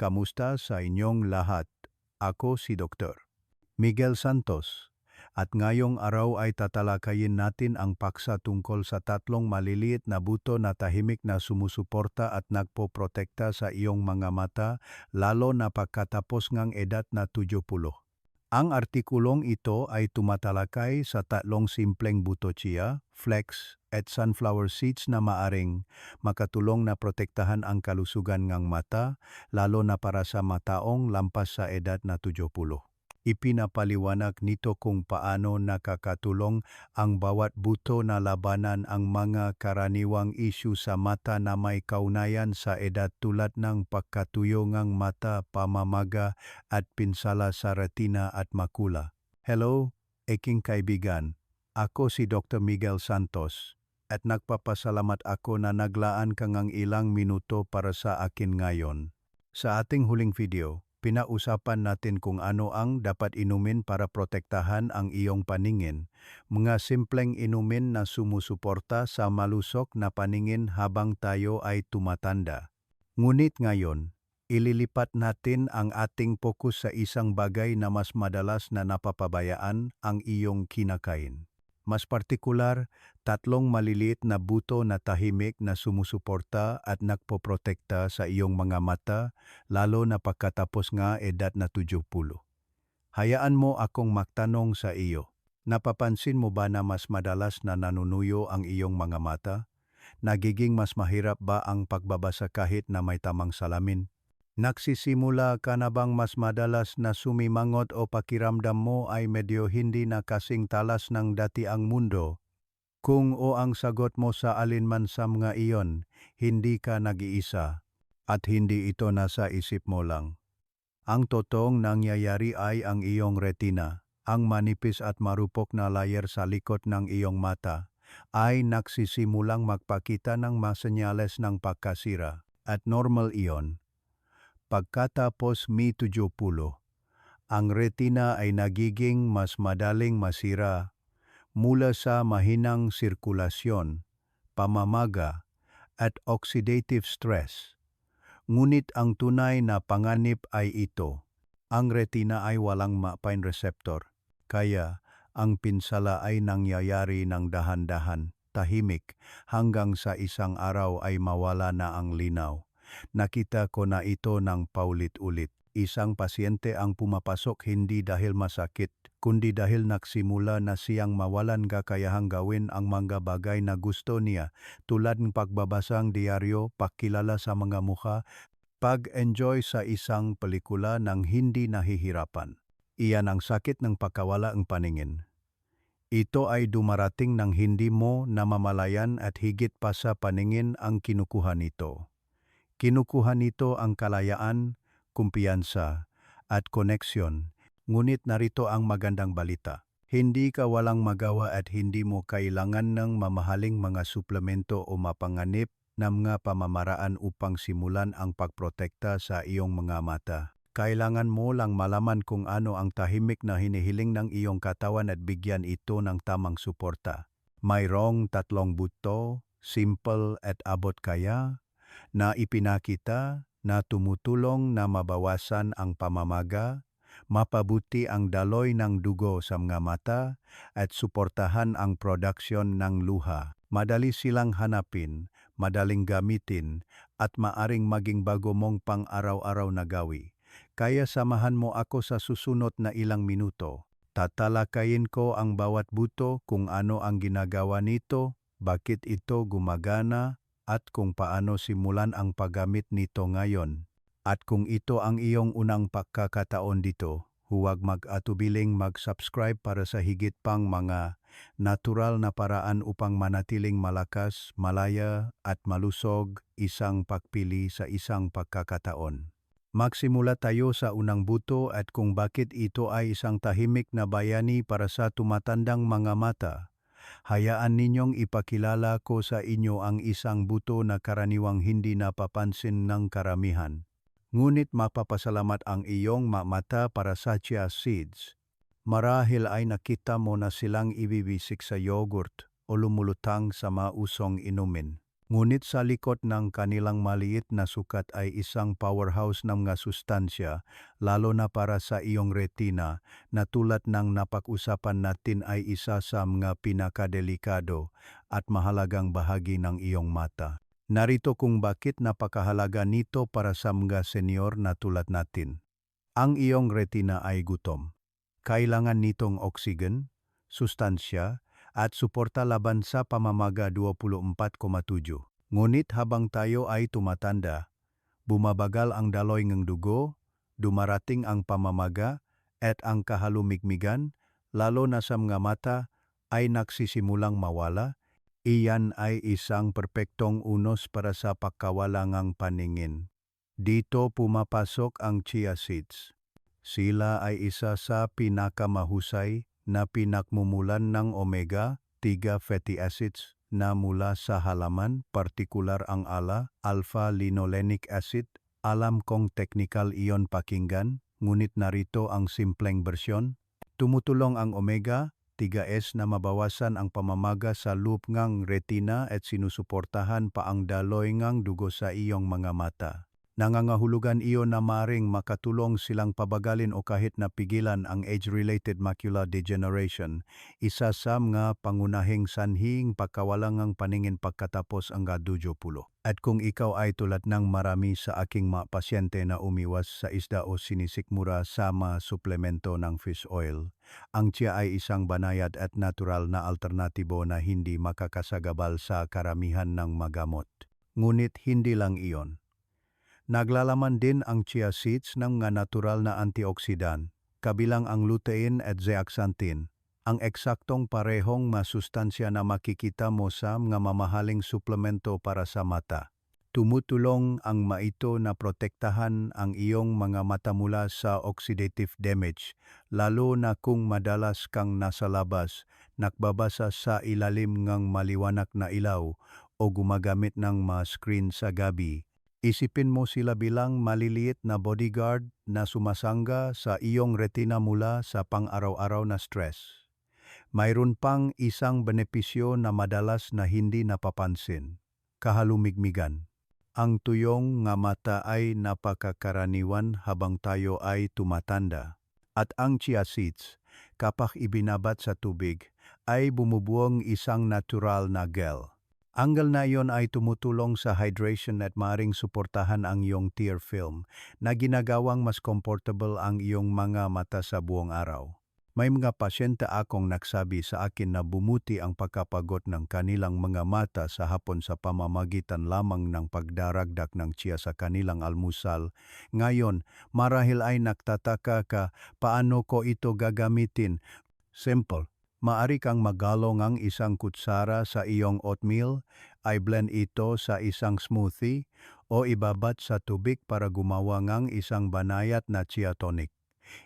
Kamusta sa inyong lahat? Ako si Dr. Miguel Santos. At ngayong araw ay tatalakayin natin ang paksa tungkol sa tatlong maliliit na buto na tahimik na sumusuporta at nagpoprotekta sa iyong mga mata, lalo na pagkatapos ngang edad na 70. Ang artikulong ito ay tumatalakay sa tatlong simpleng buto chia, flex, at sunflower seeds na maaring makatulong na protektahan ang kalusugan ng mata, lalo na para sa mataong lampas sa edad na 70. Ipinapaliwanag nito kung paano nakakatulong ang bawat buto na labanan ang mga karaniwang isyu sa mata na may kaunayan sa edad tulad ng pagkatuyo ng mata, pamamaga at pinsala sa retina at makula. Hello, aking kaibigan. Ako si Dr. Miguel Santos at nagpapasalamat ako na naglaan kang ang ilang minuto para sa akin ngayon. Sa ating huling video, pinausapan natin kung ano ang dapat inumin para protektahan ang iyong paningin, mga simpleng inumin na sumusuporta sa malusok na paningin habang tayo ay tumatanda. Ngunit ngayon, ililipat natin ang ating fokus sa isang bagay na mas madalas na napapabayaan ang iyong kinakain. Mas partikular, tatlong maliliit na buto na tahimik na sumusuporta at nagpoprotekta sa iyong mga mata, lalo na pagkatapos nga edad na 70. Hayaan mo akong magtanong sa iyo. Napapansin mo ba na mas madalas na nanunuyo ang iyong mga mata? Nagiging mas mahirap ba ang pagbabasa kahit na may tamang salamin? Nagsisimula ka na bang mas madalas na sumimangot o pakiramdam mo ay medyo hindi na kasing talas ng dati ang mundo? Kung o ang sagot mo sa alinman sa mga iyon, hindi ka nag-iisa at hindi ito nasa isip mo lang. Ang totoong nangyayari ay ang iyong retina, ang manipis at marupok na layer sa likod ng iyong mata, ay nagsisimulang magpakita ng masenyales ng pagkasira at normal iyon Pagkatapos mi 70, ang retina ay nagiging mas madaling masira mula sa mahinang sirkulasyon, pamamaga, at oxidative stress. Ngunit ang tunay na panganib ay ito. Ang retina ay walang mapine receptor, kaya ang pinsala ay nangyayari ng dahan-dahan, tahimik, hanggang sa isang araw ay mawala na ang linaw. Nakita ko na ito ng paulit-ulit. Isang pasyente ang pumapasok hindi dahil masakit, kundi dahil nagsimula na siyang mawalan kakayahang gawin ang mga bagay na gusto niya, tulad ng pagbabasang diaryo, pagkilala sa mga mukha, pag-enjoy sa isang pelikula ng hindi nahihirapan. Iyan ang sakit ng pagkawala ng paningin. Ito ay dumarating ng hindi mo namamalayan at higit pa sa paningin ang kinukuha nito. Kinukuha nito ang kalayaan, kumpiyansa, at koneksyon, ngunit narito ang magandang balita. Hindi ka walang magawa at hindi mo kailangan ng mamahaling mga suplemento o mapanganib na mga pamamaraan upang simulan ang pagprotekta sa iyong mga mata. Kailangan mo lang malaman kung ano ang tahimik na hinihiling ng iyong katawan at bigyan ito ng tamang suporta. Mayroong tatlong buto, simple at abot kaya, na ipinakita na tumutulong na mabawasan ang pamamaga, mapabuti ang daloy ng dugo sa mga mata at suportahan ang produksyon ng luha. Madali silang hanapin, madaling gamitin at maaring maging bago mong pang-araw-araw na gawi. Kaya samahan mo ako sa susunod na ilang minuto. Tatalakayin ko ang bawat buto kung ano ang ginagawa nito, bakit ito gumagana, at kung paano simulan ang paggamit nito ngayon. At kung ito ang iyong unang pagkakataon dito, huwag mag-atubiling mag-subscribe para sa higit pang mga natural na paraan upang manatiling malakas, malaya at malusog isang pagpili sa isang pagkakataon. Magsimula tayo sa unang buto at kung bakit ito ay isang tahimik na bayani para sa tumatandang mga mata hayaan ninyong ipakilala ko sa inyo ang isang buto na karaniwang hindi napapansin ng karamihan. Ngunit mapapasalamat ang iyong mata para sa chia seeds. Marahil ay nakita mo na silang ibibisik sa yogurt o lumulutang sa mausong inumin. Ngunit sa likod ng kanilang maliit na sukat ay isang powerhouse ng mga sustansya, lalo na para sa iyong retina, na tulad ng napag-usapan natin ay isa sa mga pinakadelikado at mahalagang bahagi ng iyong mata. Narito kung bakit napakahalaga nito para sa mga senior na tulad natin. Ang iyong retina ay gutom. Kailangan nitong oksigen, sustansya, at suporta laban sa pamamaga 24,7. Ngunit habang tayo ay tumatanda, bumabagal ang daloy ng dugo, dumarating ang pamamaga, at ang kahalumigmigan, lalo na sa mga mata, ay nagsisimulang mawala, iyan ay isang perpektong unos para sa pagkawalangang paningin. Dito pumapasok ang chia seeds. Sila ay isa sa pinakamahusay na pinakmumulan ng omega-3 fatty acids na mula sa halaman, partikular ang ala, alpha-linolenic acid. Alam kong technical iyon pakinggan, ngunit narito ang simpleng bersyon. Tumutulong ang omega 3S na mabawasan ang pamamaga sa loop ngang retina at sinusuportahan pa ang daloy ngang dugo sa iyong mga mata. Nangangahulugan iyon na maring makatulong silang pabagalin o kahit napigilan ang age-related macular degeneration, isa sa mga pangunahing sanhing pagkawalangang paningin pagkatapos ang gadujo At kung ikaw ay tulad ng marami sa aking mga pasyente na umiwas sa isda o sinisikmura sa mga suplemento ng fish oil, ang tiya ay isang banayad at natural na alternatibo na hindi makakasagabal sa karamihan ng magamot. Ngunit hindi lang iyon. Naglalaman din ang chia seeds ng mga natural na antioksidan, kabilang ang lutein at zeaxanthin, ang eksaktong parehong masustansya na makikita mo sa mga mamahaling suplemento para sa mata. Tumutulong ang maito na protektahan ang iyong mga mata mula sa oxidative damage, lalo na kung madalas kang nasa labas, nakbabasa sa ilalim ng maliwanag na ilaw o gumagamit ng mga screen sa gabi Isipin mo sila bilang maliliit na bodyguard na sumasangga sa iyong retina mula sa pang-araw-araw na stress. Mayroon pang isang benepisyo na madalas na hindi napapansin, kahalumigmigan. Ang tuyong nga mata ay napakakaraniwan habang tayo ay tumatanda. At ang chia seeds, kapag ibinabat sa tubig, ay bumubuong isang natural na gel Angle na iyon ay tumutulong sa hydration at maring suportahan ang iyong tear film na ginagawang mas comfortable ang iyong mga mata sa buong araw. May mga pasyente akong nagsabi sa akin na bumuti ang pagkapagot ng kanilang mga mata sa hapon sa pamamagitan lamang ng pagdaragdak ng tsiya sa kanilang almusal. Ngayon, marahil ay nagtataka ka paano ko ito gagamitin. Simple Maari kang magalong ang isang kutsara sa iyong oatmeal, ay blend ito sa isang smoothie, o ibabat sa tubig para gumawa ng isang banayat na chia tonic.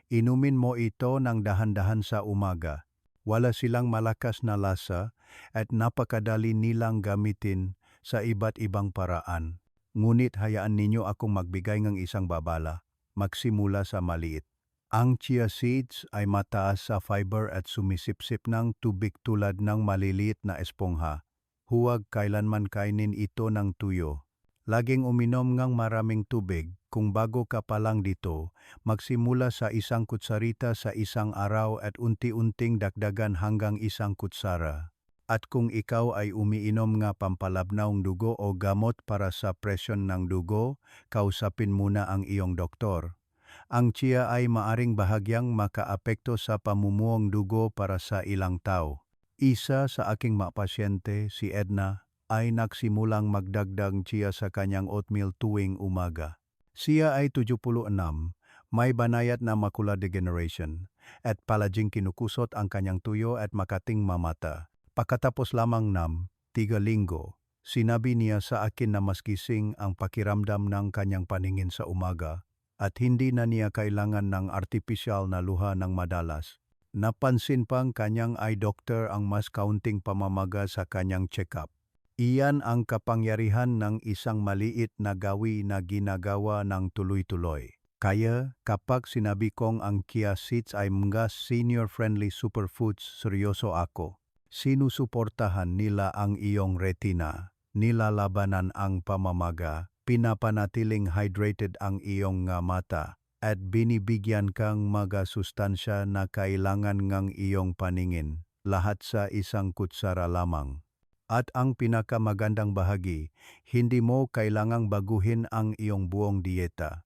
Inumin mo ito ng dahan-dahan sa umaga. Wala silang malakas na lasa at napakadali nilang gamitin sa iba't ibang paraan. Ngunit hayaan ninyo akong magbigay ng isang babala, magsimula sa maliit. Ang chia seeds ay mataas sa fiber at sumisipsip ng tubig tulad ng maliliit na espongha. Huwag kailanman kainin ito ng tuyo. Laging uminom ng maraming tubig kung bago ka pa lang dito, magsimula sa isang kutsarita sa isang araw at unti-unting dagdagan hanggang isang kutsara. At kung ikaw ay umiinom nga pampalabnawng dugo o gamot para sa presyon ng dugo, kausapin muna ang iyong doktor ang chia ay maaring bahagyang makaapekto sa pamumuong dugo para sa ilang tao. Isa sa aking mga pasyente, si Edna, ay nagsimulang magdagdag chia sa kanyang oatmeal tuwing umaga. Siya ay 76, may banayat na macular degeneration, at palaging kinukusot ang kanyang tuyo at makating mamata. Pagkatapos lamang nam, tiga linggo, sinabi niya sa akin na mas gising ang pakiramdam ng kanyang paningin sa umaga at hindi na niya kailangan ng artipisyal na luha ng madalas. Napansin pang kanyang eye doctor ang mas kaunting pamamaga sa kanyang check-up. Iyan ang kapangyarihan ng isang maliit na gawi na ginagawa ng tuloy-tuloy. Kaya kapag sinabi kong ang Kia Seeds ay mga senior-friendly superfoods, seryoso ako. Sinusuportahan nila ang iyong retina nilalabanan ang pamamaga, pinapanatiling hydrated ang iyong nga mata, at binibigyan kang mga sustansya na kailangan ngang iyong paningin, lahat sa isang kutsara lamang. At ang pinakamagandang bahagi, hindi mo kailangang baguhin ang iyong buong dieta.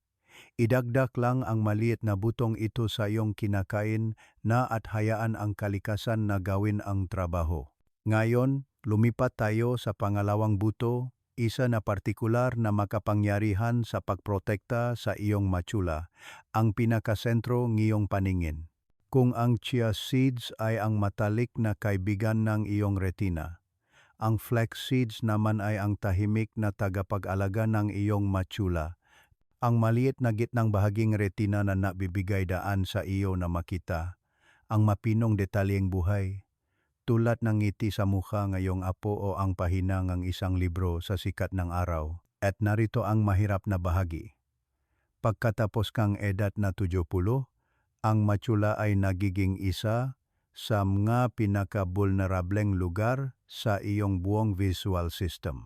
Idagdag lang ang maliit na butong ito sa iyong kinakain na at hayaan ang kalikasan na gawin ang trabaho. Ngayon, lumipat tayo sa pangalawang buto, isa na partikular na makapangyarihan sa pagprotekta sa iyong matsula, ang pinakasentro ngiyong paningin. Kung ang chia seeds ay ang matalik na kaibigan ng iyong retina, ang flax seeds naman ay ang tahimik na tagapag-alaga ng iyong matsula. Ang maliit na gitnang bahaging retina na nabibigay daan sa iyo na makita, ang mapinong detalyeng buhay, tulad ng ngiti sa mukha ngayong apo o ang pahina ng isang libro sa sikat ng araw. At narito ang mahirap na bahagi. Pagkatapos kang edad na 70, ang matsula ay nagiging isa sa mga pinaka-vulnerableng lugar sa iyong buong visual system.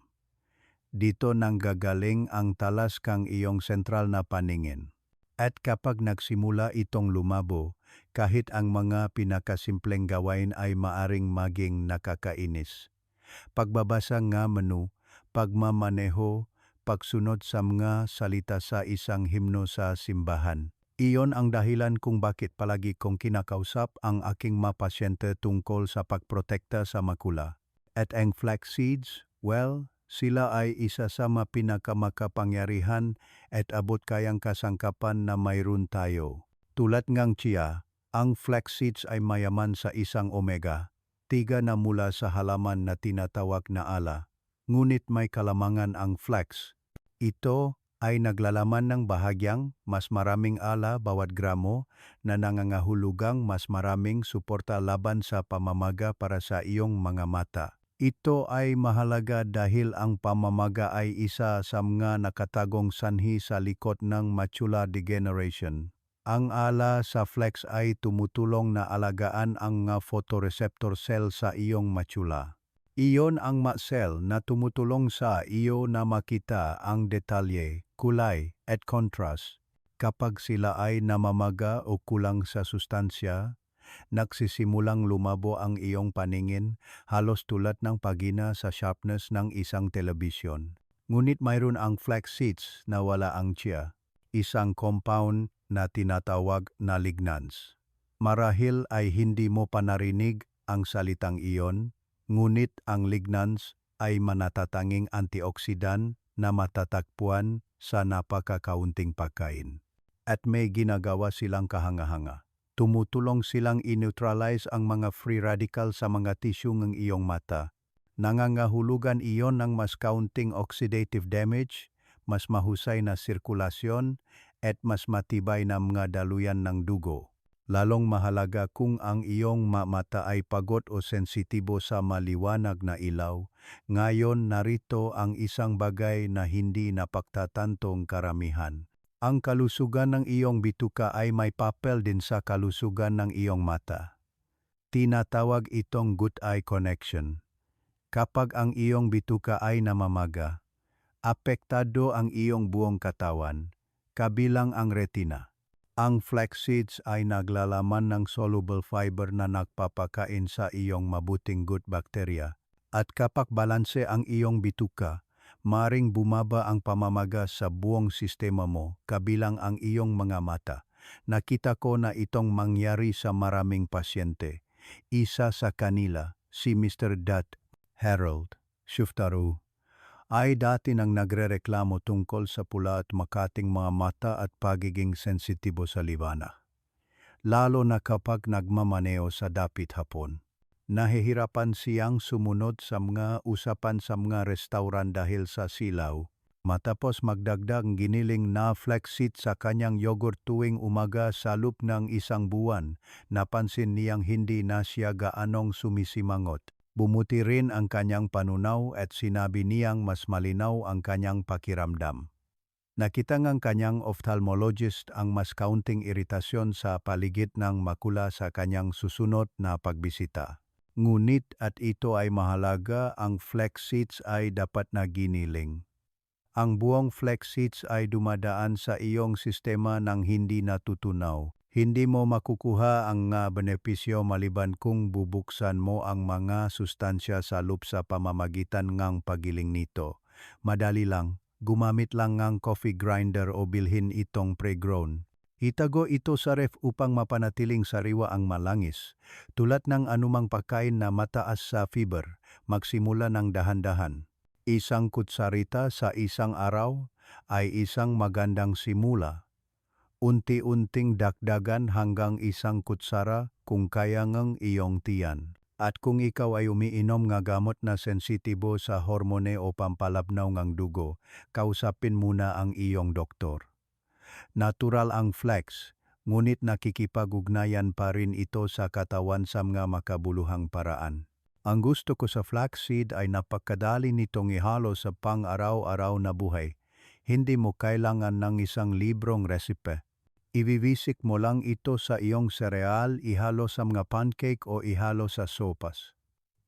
Dito nanggagaling ang talas kang iyong sentral na paningin. At kapag nagsimula itong lumabo, kahit ang mga pinakasimpleng gawain ay maaring maging nakakainis. Pagbabasa nga menu, pagmamaneho, pagsunod sa mga salita sa isang himno sa simbahan. Iyon ang dahilan kung bakit palagi kong kinakausap ang aking mga pasyente tungkol sa pagprotekta sa makula. At ang flax seeds, well, sila ay isa sa mga pinakamakapangyarihan at abot kayang kasangkapan na mayroon tayo. Tulad ngang chia, ang flax seeds ay mayaman sa isang omega, tiga na mula sa halaman na tinatawag na ala. Ngunit may kalamangan ang flax. Ito ay naglalaman ng bahagyang mas maraming ala bawat gramo na nangangahulugang mas maraming suporta laban sa pamamaga para sa iyong mga mata. Ito ay mahalaga dahil ang pamamaga ay isa sa mga nakatagong sanhi sa likod ng macular degeneration. Ang ala sa flex ay tumutulong na alagaan ang nga photoreceptor cell sa iyong macula. Iyon ang ma cell na tumutulong sa iyo na makita ang detalye, kulay at contrast. Kapag sila ay namamaga o kulang sa sustansya, nagsisimulang lumabo ang iyong paningin halos tulad ng pagina sa sharpness ng isang telebisyon. Ngunit mayroon ang flax seeds na wala ang chia, isang compound na tinatawag na lignans. Marahil ay hindi mo pa narinig ang salitang iyon, ngunit ang lignans ay manatatanging antioksidan na matatagpuan sa napakakaunting pagkain. At may ginagawa silang kahanga-hanga. Tumutulong silang i-neutralize ang mga free radical sa mga tissue ng iyong mata. Nangangahulugan iyon ng mas kaunting oxidative damage, mas mahusay na sirkulasyon, at mas matibay na mga daluyan ng dugo. Lalong mahalaga kung ang iyong mata ay pagod o sensitibo sa maliwanag na ilaw. Ngayon narito ang isang bagay na hindi napagtatantong karamihan. Ang kalusugan ng iyong bituka ay may papel din sa kalusugan ng iyong mata. Tinatawag itong good eye connection. Kapag ang iyong bituka ay namamaga, apektado ang iyong buong katawan, kabilang ang retina. Ang flax ay naglalaman ng soluble fiber na nagpapakain sa iyong mabuting gut bacteria. At kapag balanse ang iyong bituka, maring bumaba ang pamamaga sa buong sistema mo kabilang ang iyong mga mata. Nakita ko na itong mangyari sa maraming pasyente. Isa sa kanila, si Mr. Dutt Harold Shuftaru ay dati nang nagrereklamo tungkol sa pula at makating mga mata at pagiging sensitibo sa libana. Lalo na kapag nagmamaneo sa dapit hapon. Nahihirapan siyang sumunod sa mga usapan sa mga restauran dahil sa silaw. Matapos magdagdag giniling na flexit sa kanyang yogurt tuwing umaga sa loop ng isang buwan, napansin niyang hindi na siya gaanong sumisimangot. Bumuti rin ang kanyang panunaw at sinabi niyang mas malinaw ang kanyang pakiramdam. Nakita ngang kanyang ophthalmologist ang mas kaunting iritasyon sa paligid ng makula sa kanyang susunod na pagbisita. Ngunit at ito ay mahalaga, ang flex seats ay dapat na giniling. Ang buong flex seats ay dumadaan sa iyong sistema ng hindi natutunaw. Hindi mo makukuha ang nga benepisyo maliban kung bubuksan mo ang mga sustansya sa loop sa pamamagitan ngang pagiling nito. Madali lang, gumamit lang ngang coffee grinder o bilhin itong pre-grown. Itago ito sa ref upang mapanatiling sariwa ang malangis. Tulad ng anumang pagkain na mataas sa fiber, magsimula ng dahan-dahan. Isang kutsarita sa isang araw ay isang magandang simula. Unti-unting dakdagan hanggang isang kutsara kung kaya ngang iyong tiyan. At kung ikaw ay umiinom nga gamot na sensitibo sa hormone o pampalabnaw ngang dugo, kausapin muna ang iyong doktor. Natural ang flex, ngunit nakikipag-ugnayan pa rin ito sa katawan sa mga makabuluhang paraan. Ang gusto ko sa flaxseed ay napakadali nitong ihalo sa pang-araw-araw na buhay. Hindi mo kailangan ng isang librong resipe. Ibivisik mo lang ito sa iyong sereal, ihalo sa mga pancake o ihalo sa sopas.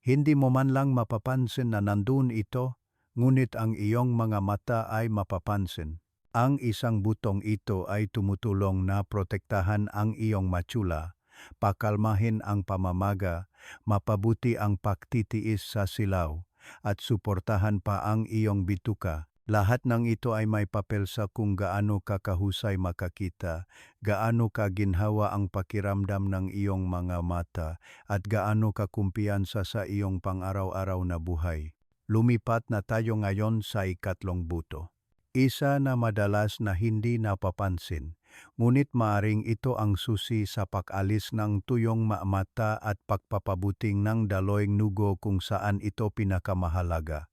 Hindi mo man lang mapapansin na nandun ito, ngunit ang iyong mga mata ay mapapansin. Ang isang butong ito ay tumutulong na protektahan ang iyong matsula, pakalmahin ang pamamaga, mapabuti ang pagtitiis sa silaw, at suportahan pa ang iyong bituka. Lahat ng ito ay may papel sa kung gaano ka kahusay makakita, gaano ka ginhawa ang pakiramdam ng iyong mga mata, at gaano ka kumpiyansa sa iyong pang-araw-araw na buhay. Lumipat na tayo ngayon sa ikatlong buto. Isa na madalas na hindi napapansin, ngunit maaring ito ang susi sa pag-alis ng tuyong maamata at pagpapabuting ng daloyng nugo kung saan ito pinakamahalaga.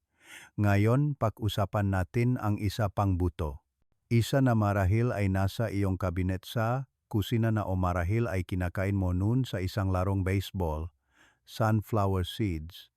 Ngayon, pag-usapan natin ang isa pang buto. Isa na marahil ay nasa iyong kabinet sa kusina na o marahil ay kinakain mo noon sa isang larong baseball, sunflower seeds.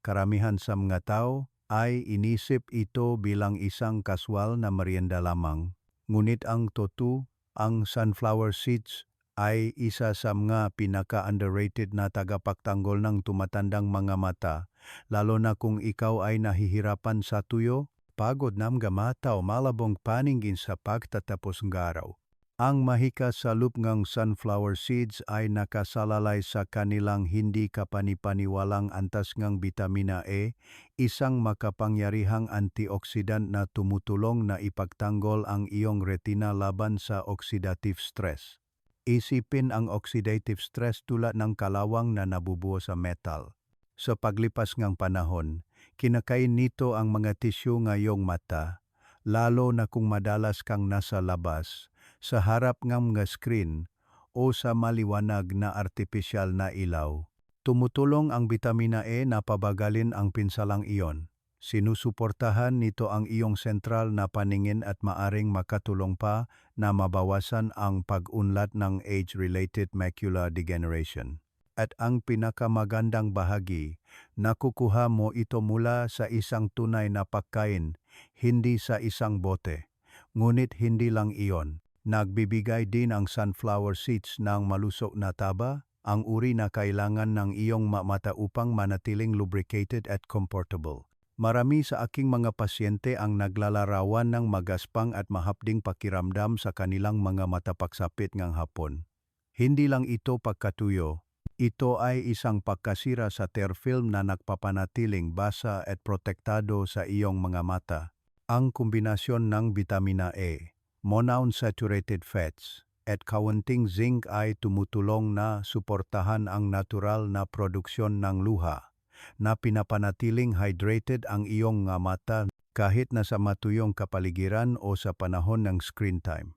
Karamihan sa mga tao ay inisip ito bilang isang kaswal na merienda lamang. Ngunit ang totoo, ang sunflower seeds ay isa sa mga pinaka-underrated na tagapagtanggol ng tumatandang mga mata, lalo na kung ikaw ay nahihirapan sa tuyo, pagod ng gamata o malabong paningin sa pagtatapos ng araw. Ang mahika sa loop ng sunflower seeds ay nakasalalay sa kanilang hindi kapanipaniwalang antas ng vitamina E, isang makapangyarihang antioxidant na tumutulong na ipagtanggol ang iyong retina laban sa oxidative stress. Isipin ang oxidative stress tulad ng kalawang na nabubuo sa metal. Sa paglipas ng panahon, kinakain nito ang mga tisyo ngayong mata, lalo na kung madalas kang nasa labas, sa harap ng mga screen o sa maliwanag na artipisyal na ilaw. Tumutulong ang vitamina E na pabagalin ang pinsalang iyon. Sinusuportahan nito ang iyong sentral na paningin at maaring makatulong pa na mabawasan ang pag-unlat ng age-related macular degeneration. At ang pinakamagandang bahagi, nakukuha mo ito mula sa isang tunay na pagkain, hindi sa isang bote. Ngunit hindi lang iyon. Nagbibigay din ang sunflower seeds ng malusok na taba, ang uri na kailangan ng iyong mata upang manatiling lubricated at comfortable. Marami sa aking mga pasyente ang naglalarawan ng magaspang at mahapding pakiramdam sa kanilang mga mata pagsapit ng hapon. Hindi lang ito pagkatuyo, ito ay isang pagkasira sa tear film na nagpapanatiling basa at protektado sa iyong mga mata. Ang kombinasyon ng vitamina E, monounsaturated fats, at kaunting zinc ay tumutulong na suportahan ang natural na produksyon ng luha, na pinapanatiling hydrated ang iyong nga mata kahit na sa matuyong kapaligiran o sa panahon ng screen time.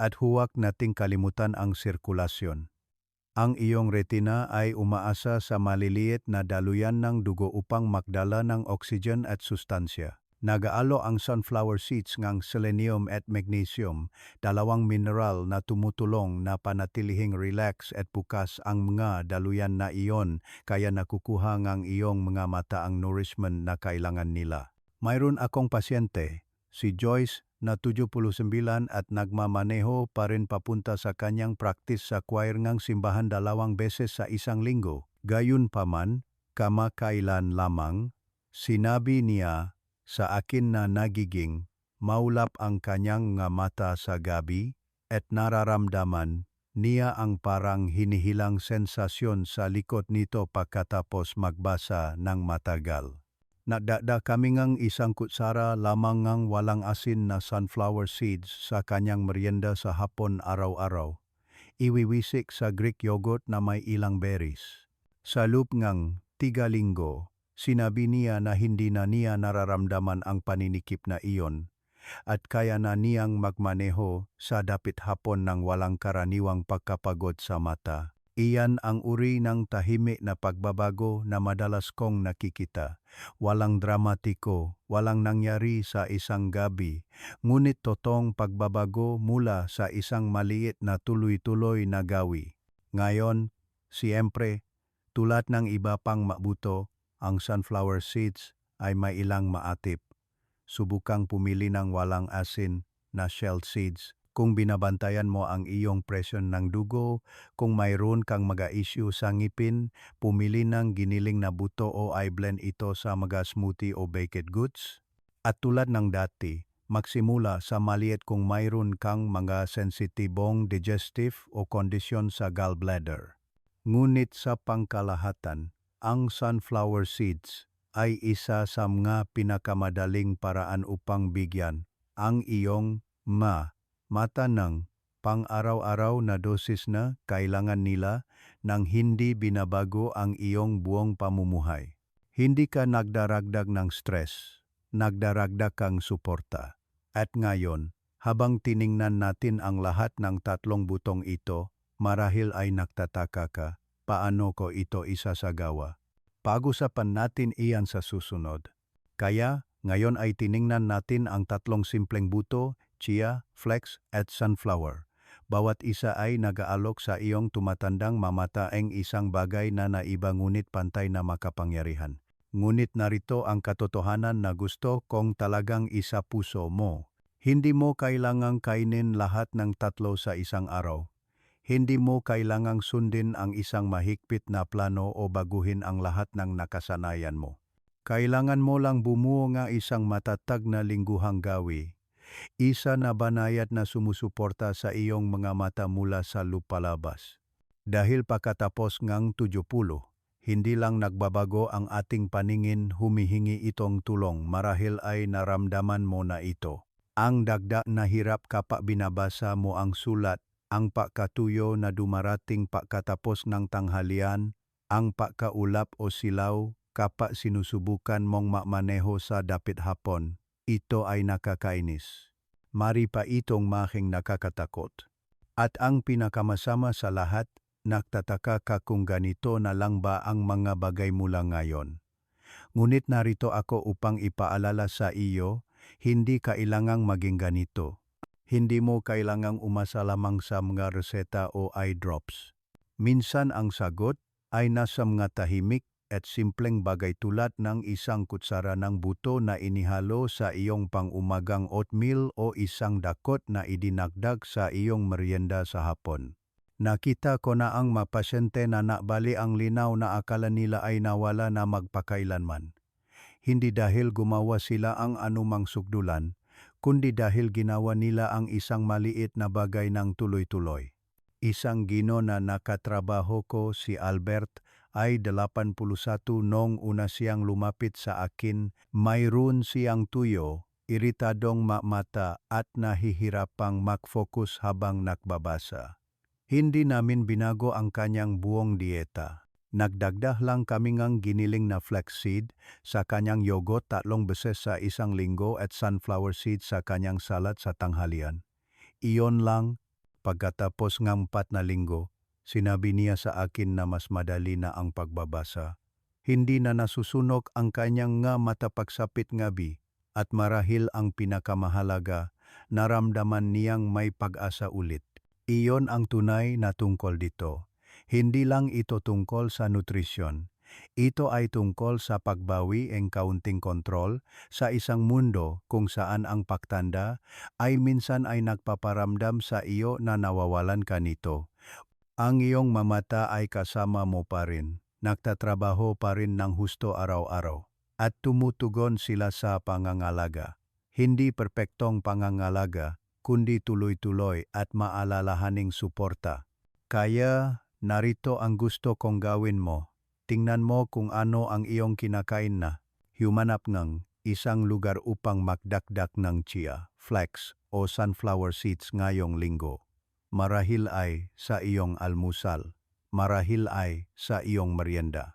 At huwag nating kalimutan ang sirkulasyon. Ang iyong retina ay umaasa sa maliliit na daluyan ng dugo upang magdala ng oxygen at sustansya. Nagaalo ang sunflower seeds ngang selenium at magnesium, dalawang mineral na tumutulong na panatilihing relax at bukas ang mga daluyan na iyon kaya nakukuha ngang iyong mga mata ang nourishment na kailangan nila. Mayroon akong pasyente, si Joyce na 79 at nagmamaneho pa rin papunta sa kanyang practice sa choir ngang simbahan dalawang beses sa isang linggo. Gayun pa man, kamakailan lamang, sinabi niya sa akin na nagiging maulap ang kanyang nga mata sa gabi at nararamdaman niya ang parang hinihilang sensasyon sa likod nito pagkatapos magbasa ng matagal. Nadada kami ngang isang kutsara lamang ngang walang asin na sunflower seeds sa kanyang merienda sa hapon araw-araw. Iwiwisik sa Greek yogurt na may ilang berries. Sa loop ngang tiga linggo, sinabi niya na hindi na niya nararamdaman ang paninikip na iyon at kaya na niyang magmaneho sa dapit hapon ng walang karaniwang pagkapagod sa mata. Iyan ang uri ng tahimik na pagbabago na madalas kong nakikita. Walang dramatiko, walang nangyari sa isang gabi, ngunit totong pagbabago mula sa isang maliit na tuloy-tuloy na gawi. Ngayon, siyempre, tulad ng iba pang mabuto, ang sunflower seeds ay may ilang maatip subukang pumili ng walang asin na shelled seeds. Kung binabantayan mo ang iyong presyon ng dugo, kung mayroon kang mga-issue sa ngipin, pumili ng giniling na buto o i-blend ito sa mga smoothie o baked goods. At tulad ng dati, magsimula sa maliit kung mayroon kang mga sensitibong digestive o kondisyon sa gallbladder. Ngunit sa pangkalahatan, ang sunflower seeds ay isa sa mga pinakamadaling paraan upang bigyan ang iyong ma mata ng pang-araw-araw na dosis na kailangan nila nang hindi binabago ang iyong buong pamumuhay. Hindi ka nagdaragdag ng stress, nagdaragdag kang suporta. At ngayon, habang tiningnan natin ang lahat ng tatlong butong ito, marahil ay nagtataka ka, paano ko ito isasagawa? Pag-usapan natin iyan sa susunod. Kaya, ngayon ay tiningnan natin ang tatlong simpleng buto, chia, flex at sunflower. Bawat isa ay nag-aalok sa iyong tumatandang mamataeng isang bagay na naiba ngunit pantay na makapangyarihan. Ngunit narito ang katotohanan na gusto kong talagang isa puso mo. Hindi mo kailangang kainin lahat ng tatlo sa isang araw. Hindi mo kailangang sundin ang isang mahigpit na plano o baguhin ang lahat ng nakasanayan mo. Kailangan mo lang bumuo nga isang matatag na lingguhang gawi. Isa na banayad na sumusuporta sa iyong mga mata mula sa lupalabas. Dahil pagkatapos ngang 70, hindi lang nagbabago ang ating paningin humihingi itong tulong marahil ay naramdaman mo na ito. Ang dagda na hirap kapag binabasa mo ang sulat ang pakatuyo na dumarating pakatapos ng tanghalian, ang pakaulap o silaw kapa sinusubukan mong mamaneho sa dapit hapon, ito ay nakakainis. Mari pa itong making nakakatakot. At ang pinakamasama sa lahat, nagtataka ka kung ganito na lang ba ang mga bagay mula ngayon. Ngunit narito ako upang ipaalala sa iyo, hindi kailangang maging ganito hindi mo kailangang umasa lamang sa mga reseta o eye drops. Minsan ang sagot ay nasa mga tahimik at simpleng bagay tulad ng isang kutsara ng buto na inihalo sa iyong pangumagang oatmeal o isang dakot na idinagdag sa iyong merienda sa hapon. Nakita ko na ang mapasyente na nakbali ang linaw na akala nila ay nawala na magpakailanman. Hindi dahil gumawa sila ang anumang sugdulan, kundi dahil ginawa nila ang isang maliit na bagay ng tuloy-tuloy. Isang gino na nakatrabaho ko si Albert ay 81 nong una siyang lumapit sa akin, mayroon siyang tuyo, iritadong mamata at nahihirapang mag-focus habang nakbabasa. Hindi namin binago ang kanyang buong dieta. Nagdagdah lang kami ngang giniling na flaxseed sa kanyang yogurt tatlong beses sa isang linggo at sunflower seed sa kanyang salad sa tanghalian. Iyon lang, pagkatapos ng pat na linggo, sinabi niya sa akin na mas madali na ang pagbabasa. Hindi na nasusunog ang kanyang nga matapagsapit ngabi at marahil ang pinakamahalaga, naramdaman niyang may pag-asa ulit. Iyon ang tunay na tungkol dito hindi lang ito tungkol sa nutrisyon. Ito ay tungkol sa pagbawi ng kaunting kontrol sa isang mundo kung saan ang pagtanda ay minsan ay nagpaparamdam sa iyo na nawawalan ka nito. Ang iyong mamata ay kasama mo pa rin. nagtatrabaho pa rin ng husto araw-araw, at tumutugon sila sa pangangalaga. Hindi perpektong pangangalaga, kundi tuloy-tuloy at maalalahaning suporta. Kaya, narito ang gusto kong gawin mo. Tingnan mo kung ano ang iyong kinakain na. Humanap ng isang lugar upang magdakdak ng chia, flax o sunflower seeds ngayong linggo. Marahil ay sa iyong almusal, marahil ay sa iyong merienda.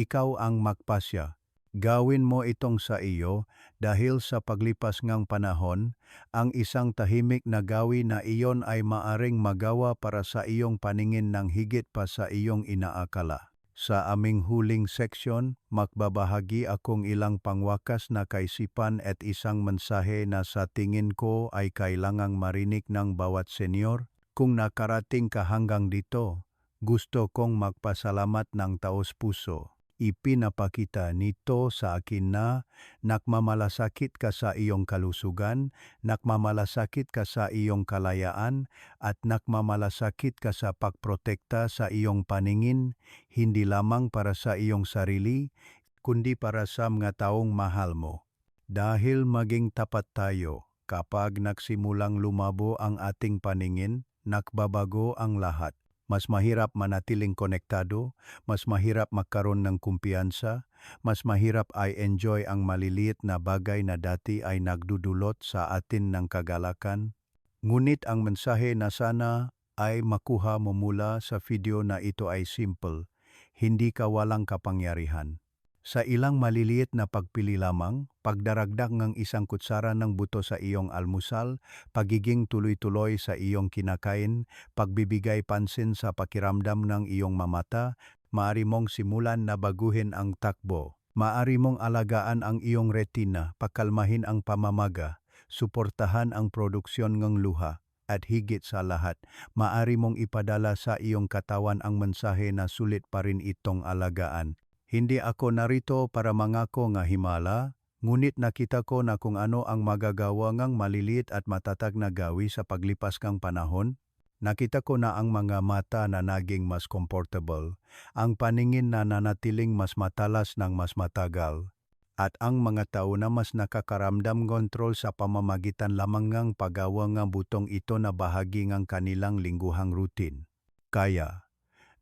Ikaw ang magpasya. Gawin mo itong sa iyo dahil sa paglipas ngang panahon, ang isang tahimik na gawi na iyon ay maaring magawa para sa iyong paningin ng higit pa sa iyong inaakala. Sa aming huling seksyon, magbabahagi akong ilang pangwakas na kaisipan at isang mensahe na sa tingin ko ay kailangang marinig ng bawat senyor. Kung nakarating ka hanggang dito, gusto kong magpasalamat ng taos puso. Ipinapakita nito sa akin na nakmamalasakit ka sa iyong kalusugan, nakmamalasakit ka sa iyong kalayaan, at nakmamalasakit ka sa pagprotekta sa iyong paningin, hindi lamang para sa iyong sarili, kundi para sa mga taong mahal mo. Dahil maging tapat tayo, kapag nagsimulang lumabo ang ating paningin, nakbabago ang lahat. Mas mahirap manatiling konektado, mas mahirap magkaroon ng kumpiyansa, mas mahirap ay enjoy ang maliliit na bagay na dati ay nagdudulot sa atin ng kagalakan. Ngunit ang mensahe na sana ay makuha mo mula sa video na ito ay simple, hindi ka walang kapangyarihan. Sa ilang maliliit na pagpili lamang, pagdaragdag ng isang kutsara ng buto sa iyong almusal, pagiging tuloy-tuloy sa iyong kinakain, pagbibigay pansin sa pakiramdam ng iyong mamata, maari mong simulan na baguhin ang takbo. Maari mong alagaan ang iyong retina, pakalmahin ang pamamaga, suportahan ang produksyon ng luha, at higit sa lahat, maari mong ipadala sa iyong katawan ang mensahe na sulit pa rin itong alagaan. Hindi ako narito para mangako nga himala, ngunit nakita ko na kung ano ang magagawa ngang maliliit at matatag na gawi sa paglipas kang panahon. Nakita ko na ang mga mata na naging mas comfortable, ang paningin na nanatiling mas matalas ng mas matagal, at ang mga tao na mas nakakaramdam kontrol sa pamamagitan lamang ng paggawa ng butong ito na bahagi ng kanilang lingguhang routine. Kaya,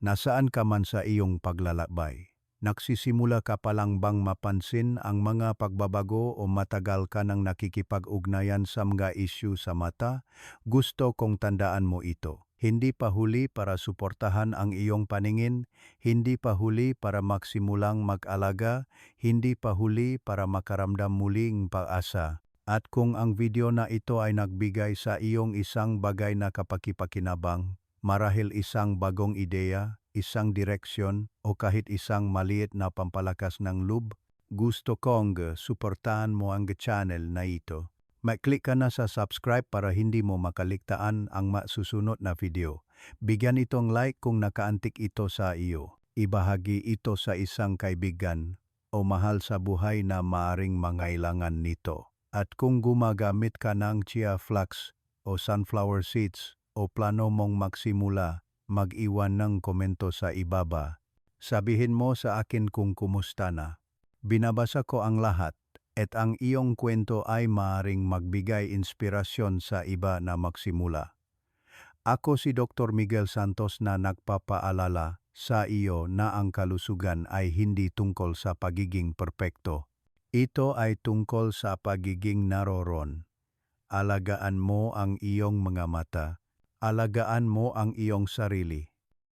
nasaan ka man sa iyong paglalakbay? Nagsisimula ka pa lang bang mapansin ang mga pagbabago o matagal ka nang nakikipag-ugnayan sa mga isyu sa mata? Gusto kong tandaan mo ito. Hindi pa huli para suportahan ang iyong paningin, hindi pa huli para magsimulang mag-alaga, hindi pa huli para makaramdam muling pag-asa. At kung ang video na ito ay nagbigay sa iyong isang bagay na kapakipakinabang, marahil isang bagong ideya, isang direksyon o kahit isang maliit na pampalakas ng loob, gusto kong uh, suportahan mo ang channel na ito. Mag-click ka na sa subscribe para hindi mo makaligtaan ang masusunod na video. Bigyan itong like kung nakaantik ito sa iyo. Ibahagi ito sa isang kaibigan o mahal sa buhay na maaring mangailangan nito. At kung gumagamit ka ng chia flax o sunflower seeds o plano mong magsimula, mag-iwan ng komento sa ibaba. Sabihin mo sa akin kung kumusta na. Binabasa ko ang lahat at ang iyong kwento ay maaring magbigay inspirasyon sa iba na magsimula. Ako si Dr. Miguel Santos na nagpapaalala sa iyo na ang kalusugan ay hindi tungkol sa pagiging perpekto. Ito ay tungkol sa pagiging naroron. Alagaan mo ang iyong mga mata alagaan mo ang iyong sarili.